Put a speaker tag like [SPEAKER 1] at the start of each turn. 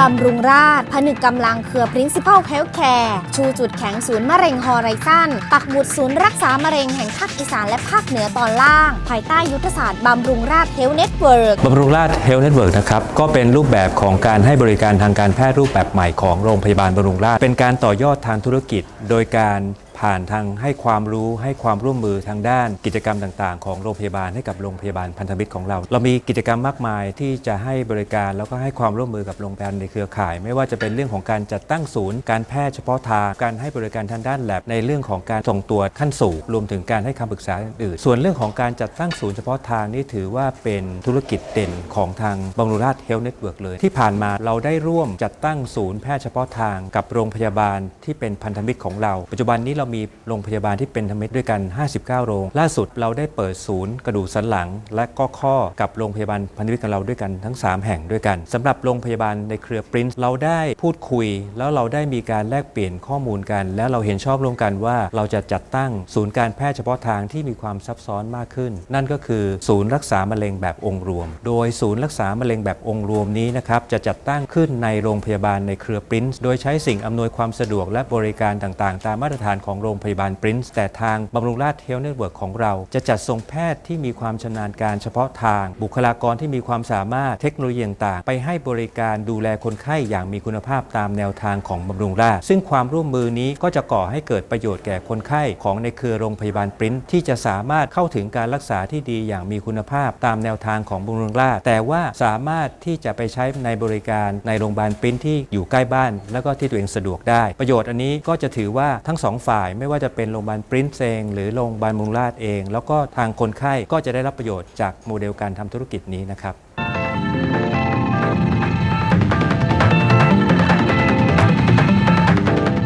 [SPEAKER 1] บำรุงราษฎร์ผนึกกำลังเครือ Principal Healthcare ชูจุดแข็งศูนย์มะเร็งฮอไรซันปักหมุดศูนย์รักษามะเร็งแห่งภาคอีสานและภาคเหนือตอนล่าง ภายใต้ยุทธศาสตร์บำรุงราษเฮลเน็ตเวิร์ก
[SPEAKER 2] บำรุงราษเฮลเน็ตเวิร์กนะครับ ก็เป็นรูปแบบของการให้บริการทางการแพทย์รูปแบบใหม่ของโรงพยาบาลบำรุงราษเป็นการต่อยอดทางธุรกิจ โดยการ ผ่านทางให้ความรู้ให้ความร่วมมือทางด้านกิจกรรมต่าง ๆ ของโรงพยาบาลให้กับโรงพยาบาลพันธมิตรของเรา เรามีกิจกรรมมากมายที่จะให้บริการแล้วก็ให้ความร่วมมือกับโรงพยาบาลในเครือข่าย ไม่ว่าจะเป็นเรื่องของการจัดตั้งศูนย์ การแพทย์เฉพาะทางการให้บริการทางด้านแลบในเรื่องของการส่งตรวจขั้นสูงรวมถึงการให้คำปรึกษาอื่นๆส่วนเรื่องของการจัดตั้งศูนย์เฉพาะทางนี่ถือว่าเป็นธุรกิจเด่นของทางบำรุราษเฮลท์เน็ตเวิร์กเลย ที่ผ่านมาเราได้ร่วมจัดตั้งศูนย์แพทย์เฉพาะทางกับโรงพยาบาลที่เป็นพันธมิตรของเรา ปัจจุบันนี้เรามีโรงพยาบาลที่เป็นพันธมิตด้วยกัน 59 โรง ล่าสุดเราได้เปิดศูนย์กระดูกสันหลัง และก็ข้อกับโรงพยาบาลพันธมิตรของเราด้วยกันทั้ง 3 แห่งด้วยกันสำหรับโรงพยาบาลในเครือปรินซ์เราได้พูดคุย แล้วเราได้มีการแลกเปลี่ยนข้อมูลกัน แล้วเราเห็นชอบร่วมกันว่าเราจะจัดตั้งศูนย์การแพทย์เฉพาะทางที่มีความซับซ้อนมากขึ้น นั่นก็คือศูนย์รักษามะเร็งแบบองค์รวม โดยศูนย์รักษามะเร็งแบบองค์รวมนี้นะครับจะจัดตั้งขึ้นในโรงพยาบาลในเครือปรินซ์โดยใช้สิ่งอำนวยความสะดวกและบริการต่างๆ ตามมาตรฐานของโรงพยาบาลปรินซ์แต่ทางบำรุงราษเฮลท์เน็ตเวิร์กของเรา จะจัดส่งแพทย์ที่มีความชำนาญการเฉพาะทาง บุคลากรที่มีความสามารถเทคโนโลยีต่างๆไปให้บริการดูแลคนไข้อย่างมีคุณภาพตามแนวทางของบำรุงราษฎร์ซึ่งความร่วมมือนี้ก็จะก่อให้เกิดประโยชน์แก่คนไข้ของในเครือโรงพยาบาลปรินซ์ที่จะสามารถเข้าถึงการรักษาที่ดีอย่างมีคุณภาพตามแนวทางของบำรุงราษฎร์แต่ว่าสามารถที่จะไปใช้ในบริการในโรงพยาบาลปรินซ์ที่อยู่ใกล้บ้าน แล้วก็ที่ตัวเองสะดวกได้ ประโยชน์อันนี้ก็จะถือว่าทั้งสองฝ่ายไม่ว่าจะเป็นโรงพยาบาลปรินซ์เองหรือโรงพยาบาลมุงราชเอง แล้วก็ทางคนไข้ก็จะได้รับประโยชน์จากโมเดลการทำธุรกิจนี้นะครับ